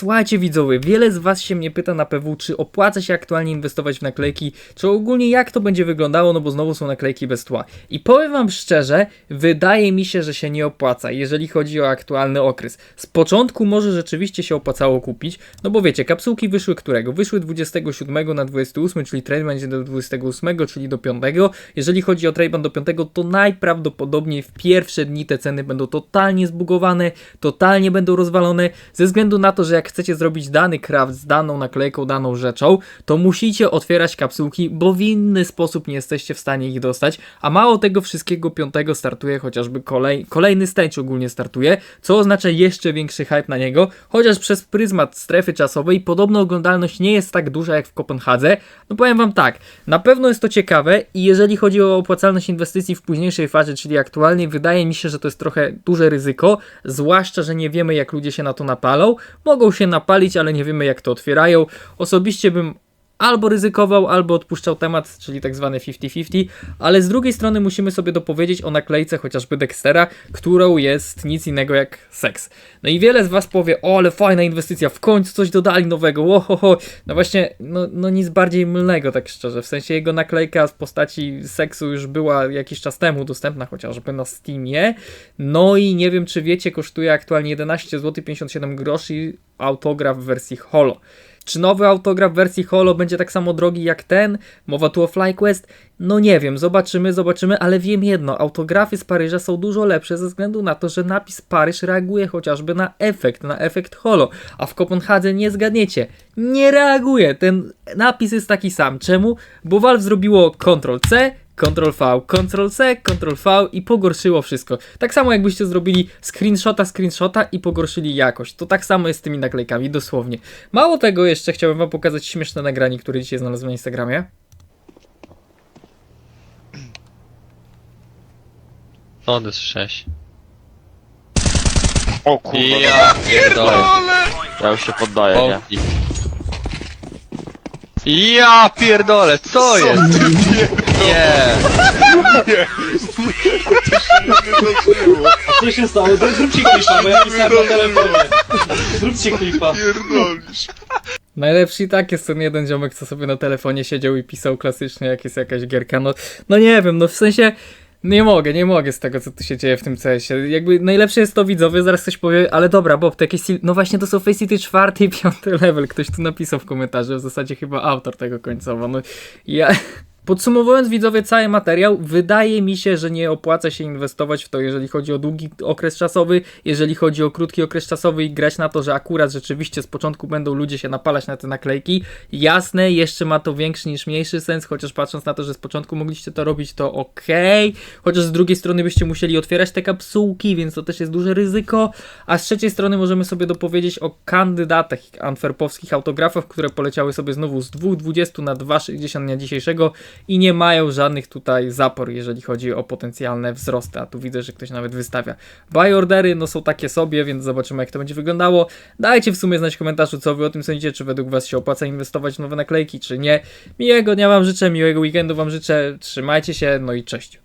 Słuchajcie widzowie, wiele z was się mnie pyta na PW, czy opłaca się aktualnie inwestować w naklejki, czy ogólnie jak to będzie wyglądało, no bo znowu są naklejki bez tła. I powiem wam szczerze, wydaje mi się, że się nie opłaca, jeżeli chodzi o aktualny okres. Z początku może rzeczywiście się opłacało kupić, no bo wiecie, kapsułki wyszły którego? Wyszły 27 na 28, czyli trade będzie do 28, czyli do 5. Jeżeli chodzi o trade do 5, to najprawdopodobniej w pierwsze dni te ceny będą totalnie zbugowane, totalnie będą rozwalone, ze względu na to, że jak chcecie zrobić dany craft z daną naklejką, daną rzeczą, to musicie otwierać kapsułki, bo w inny sposób nie jesteście w stanie ich dostać, a mało tego wszystkiego 5 startuje chociażby kolej, kolejny stage ogólnie startuje, co oznacza jeszcze większy hype na niego, chociaż przez pryzmat strefy czasowej podobno oglądalność nie jest tak duża jak w Kopenhadze. No powiem wam tak, na pewno jest to ciekawe i jeżeli chodzi o opłacalność inwestycji w późniejszej fazie, czyli aktualnie, wydaje mi się, że to jest trochę duże ryzyko, zwłaszcza, że nie wiemy jak ludzie się na to napalą. Mogą się napalić, ale nie wiemy jak to otwierają. Osobiście bym albo ryzykował, albo odpuszczał temat, czyli tak zwane 50-50, ale z drugiej strony musimy sobie dopowiedzieć o naklejce chociażby Dextera, którą jest nic innego jak seks. No i wiele z was powie, o ale fajna inwestycja, w końcu coś dodali nowego, ohoho. No właśnie, no, no nic bardziej mylnego tak szczerze, w sensie jego naklejka w postaci seksu już była jakiś czas temu dostępna chociażby na Steamie, no i nie wiem czy wiecie, kosztuje aktualnie 11 zł 57 groszy autograf w wersji holo. Czy nowy autograf w wersji holo będzie tak samo drogi jak ten? Mowa tu o FlyQuest? No nie wiem, zobaczymy, zobaczymy, ale wiem jedno, autografy z Paryża są dużo lepsze ze względu na to, że napis Paryż reaguje chociażby na efekt, na efekt holo, a w Kopenhadze nie zgadniecie, nie reaguje, ten napis jest taki sam. Czemu? Bo Valve zrobiło Ctrl-C, Ctrl-V, Ctrl-C, Ctrl-V i pogorszyło wszystko. Tak samo jakbyście zrobili screenshota, screenshota i pogorszyli jakość. To tak samo jest z tymi naklejkami, dosłownie. Mało tego jeszcze chciałbym wam pokazać śmieszne nagranie, które dzisiaj znalazłem na Instagramie. Wody słyszałeś. O kurwa, Ja pierdolę. ja już się poddaję, O, nie? Ja pierdolę, co jest? Nie. Co się stało? Zrób- Zróbcie klipa, bo ja pisałem na telefonie. Zróbcie klipa. Pierdolisz. Najlepszy i tak jest ten jeden ziomek, co sobie na telefonie siedział i pisał klasycznie, jak jest jakaś gierka. No, no nie wiem, no w sensie. Nie mogę, nie mogę z tego, co tu się dzieje w tym CS-ie. Jakby najlepsze jest to widzowie, zaraz ktoś powie, ale dobra, Bob, to jakieś. sil- No właśnie, to są Face City 4 i 5 level. Ktoś tu napisał w komentarzu, w zasadzie chyba autor tego końcowo. No ja. Podsumowując widzowie cały materiał, wydaje mi się, że nie opłaca się inwestować w to, jeżeli chodzi o długi okres czasowy, jeżeli chodzi o krótki okres czasowy i grać na to, że akurat rzeczywiście z początku będą ludzie się napalać na te naklejki. Jasne, jeszcze ma to większy niż mniejszy sens, chociaż patrząc na to, że z początku mogliście to robić, to okej. Chociaż z drugiej strony byście musieli otwierać te kapsułki, więc to też jest duże ryzyko. A z trzeciej strony możemy sobie dopowiedzieć o kandydatach antwerpowskich autografów, które poleciały sobie znowu z 2,20 na 2,60 dnia dzisiejszego i nie mają żadnych tutaj zapor, jeżeli chodzi o potencjalne wzrosty. A tu widzę, że ktoś nawet wystawia. Buy ordery no są takie sobie, więc zobaczymy jak to będzie wyglądało. Dajcie w sumie znać w komentarzu, co wy o tym sądzicie, czy według was się opłaca inwestować w nowe naklejki, czy nie. Miłego dnia wam życzę, miłego weekendu wam życzę, trzymajcie się, no i cześć.